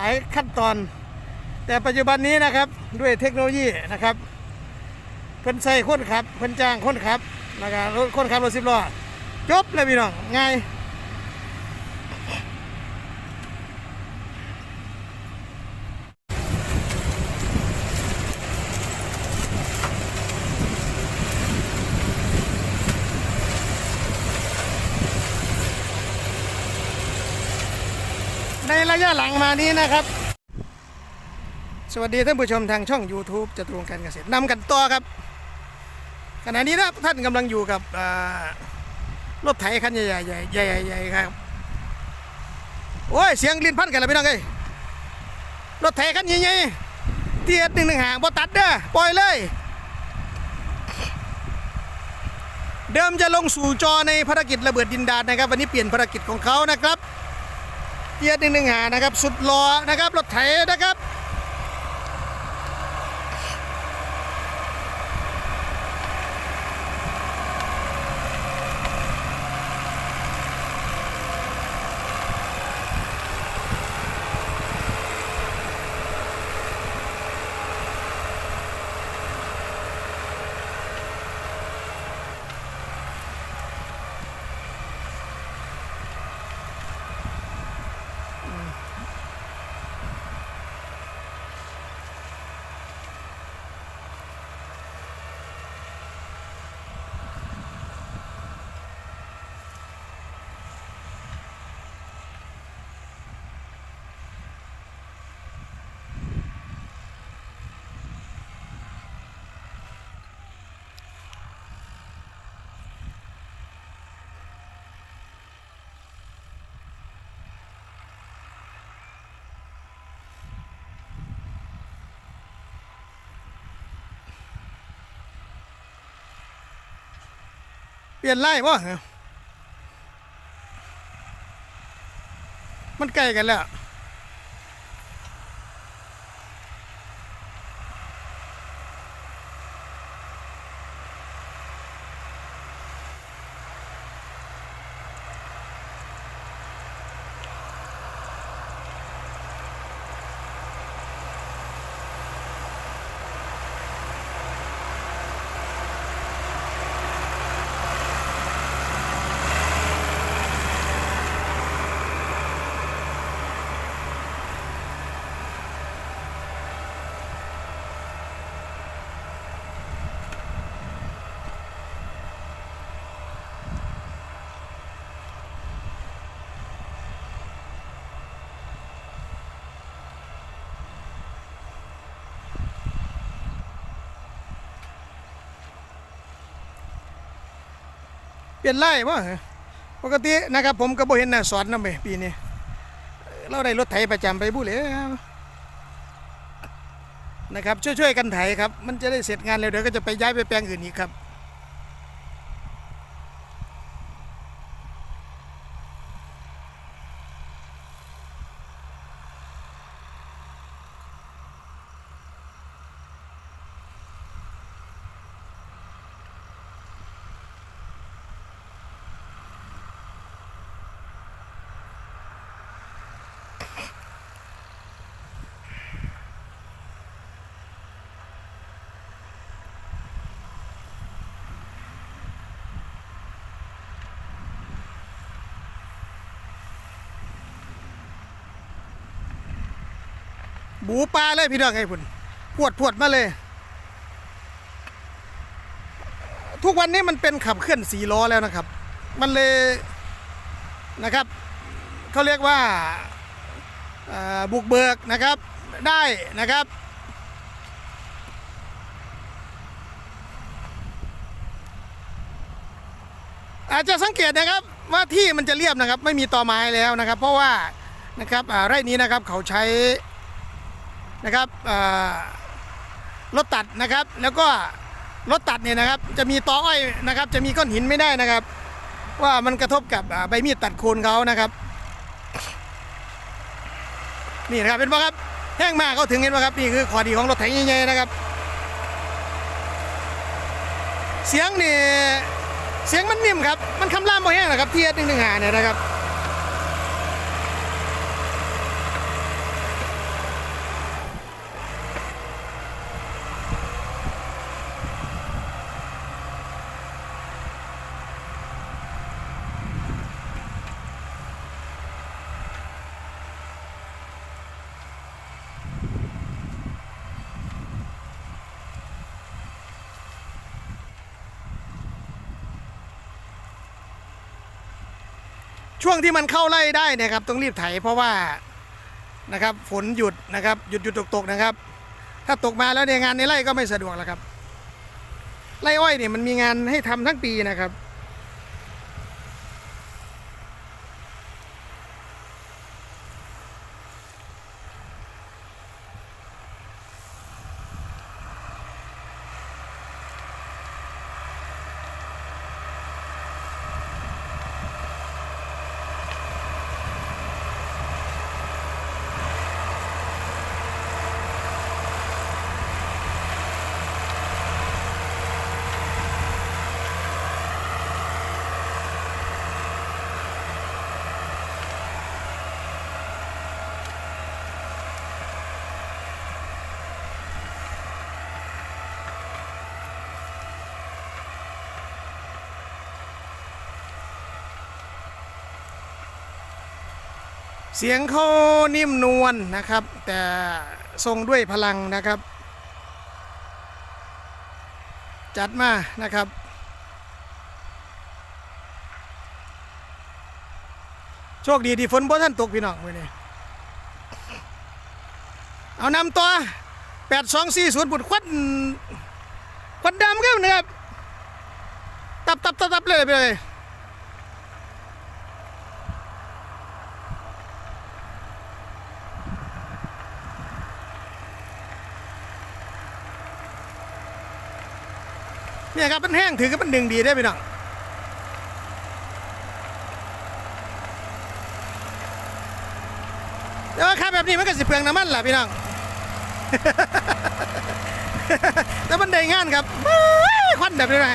หลายขั้นตอน แต่ปัจจุบันนี้นะครับด้วยเทคโนโลยีนะครับเพิ่นใส่คนขับเพิ่นจ้างคนขับนะครับรถคนขับรถสิบล้อจบเลยพี่น้องง่าย ในระยะหลังมานี้นะครับ สวัสดีท่านผู้ชมทางช่อง YouTube จตุรงการเกษตรนำกันต่อครับ ขณะนี้นะท่านกำลังอยู่กับรถไถคันใหญ่ๆใหญ่ใหญ่ใหญ่ๆครับ โอ้ย เสียงลิ้นพันกันแล้วพี่น้องเอ้ยรถไถคันใหญ่ๆเทียดหนึ่งหนึ่งหางบ่ตัดเด้อปล่อยเลย เดิมจะลงสู่จอในภารกิจระเบิดดินดานนะครับ วันนี้เปลี่ยนภารกิจของเขานะครับ เทียดหนึ่งหนึ่งหานะครับ สุดรอนะครับ รถไถนะครับ เป ลี่ยนไล่บ่มันใกล้กันแล้ว เปลี่ยนไล่บ่ปกตินะครับ ผมก็บ่เห็นน่ะสอนนำไปปีนี้เราได้รถไถประจำไปบุเลยนะครับ ช่วยๆกันไถครับ มันจะได้เสร็จงานเร็วเดี๋ยวก็จะไปย้ายไปแปลงอื่นอีกครับ บูปลาเลยพี่น้องไอ้พุ่นพวดพวดมาเลย ทุกวันนี้มันเป็นขับเคลื่อนสีล้อแล้วนะครับ มันเลยนะครับเขาเรียกว่าบุกเบิกนะครับได้นะครับ อาจจะสังเกตนะครับว่าที่มันจะเรียบนะครับ ไม่มีตอไม้แล้วนะครับ เพราะว่านะครับไร่นี้นะครับเขาใช้ นะครับรถตัดนะครับ แล้วก็รถตัดเนี่ยนะครับ จะมีตออ้อยนะครับ จะมีก้อนหินไม่ได้นะครับ ว่ามันกระทบกับใบมีดตัดโคนเขานะครับนี่นะครับเป็นปะครับแห้งมากเขาถึงเห็นปะครับนี่คือข้อดีของรถไถใหญ่ๆนะครับ เสียงนี่เสียงมันนิ่มครับ มันคำรามบ่แห้งนะครับเทียดหนึ่งหนึ่งหาเนี่ยนะครับ ช่วงที่มันเข้าไล่ได้นะครับ ต้องรีบไถเพราะว่านะครับฝนหยุดนะครับหยุดหยุดตกตกนะครับ ถ้าตกมาแล้วเนี่ยงานในไร่ก็ไม่สะดวกแล้วครับไร่อ้อยเนี่ยมันมีงานให้ทำทั้งปีนะครับ เสียงเขานิ่มนวลนะครับ แต่ทรงด้วยพลังนะครับ จัดมานะครับ โชคดีที่ฝนบ่ท่านตกพี่น้องมื้อนี้เอานำตัว8240บุตรควันควันดำครับนะครับ ตับตับตับตับเลยไปเลย เนี่ยครับมันแห้งถือกับมันดึงดีได้พี่น้องแต่ว่าขับแบบนี้มันก็สิเปลืองน้ำมันแหละพี่น้องแต่มันได้งานครับควันแบบนี้ไง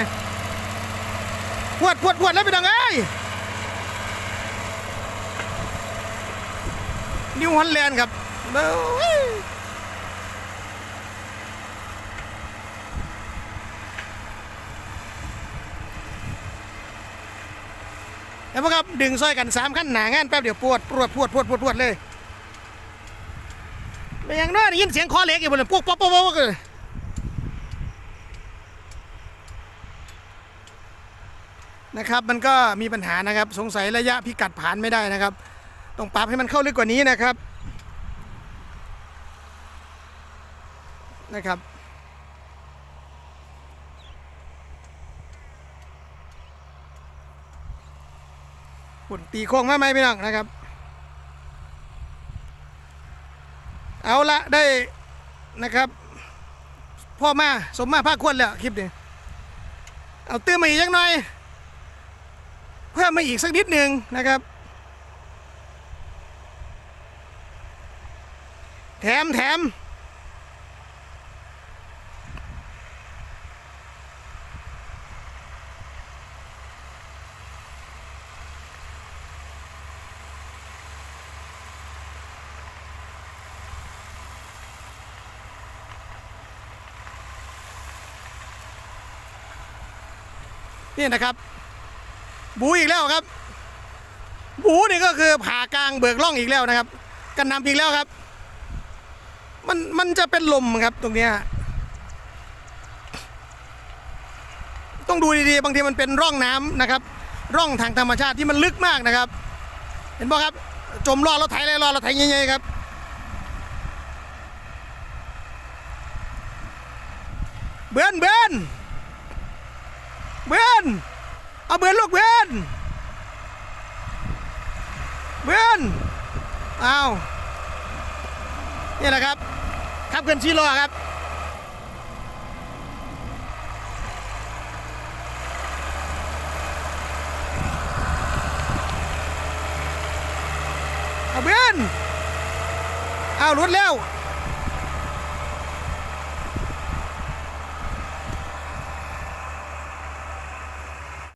พวดพวดพวดแล้วพี่น้องเอ้ยนิวฮอลแลนด์ครับ เบ้ยแล้วพวกครับดึงซอยกันสามขั้นหนางานแป๊บเดียวปวดปวดปวดปวดปวดปวดเลยเป็นอย่างน้อยได้ยินเสียงคอเล็กอยู่บนนั้นปุ๊บปุ๊บปุ๊บปุ๊บเลยนะครับมันก็มีปัญหานะครับสงสัยระยะพิกัดผ่านไม่ได้นะครับต้องปรับให้มันเข้าลึกกว่านี้นะครับนะครับ ฝุ่นตีโค้งมาไหมพี่น้องนะครับ เอาละได้นะครับ พ่อมาสมมาภาคควรแล้วคลิปนี้เอาตื้มมาอีกยังหน่อย เพิ่มมาอีกสักนิดหนึ่งนะครับ แถมแถม นี่นะครับบูอีกแล้วครับ บูนี่ก็คือผ่ากลางเบิกล่องอีกแล้วนะครับ กันนำอีกแล้วครับ มันมันจะเป็นลมครับตรงเนี้ยต้องดูดีๆ บางทีมันเป็นร่องน้ำนะครับ ร่องทางธรรมชาติที่มันลึกมากนะครับ เห็นป่ะครับ จมรอดเราไถเลยรอดเราไถเงี้ยๆครับ เบือนเบือน เบนเอาเบือนลูกเบนเบนเอานี่แหละครับขับเกินชีโร่ครับเอาเบือนเอาหลุดแล้ว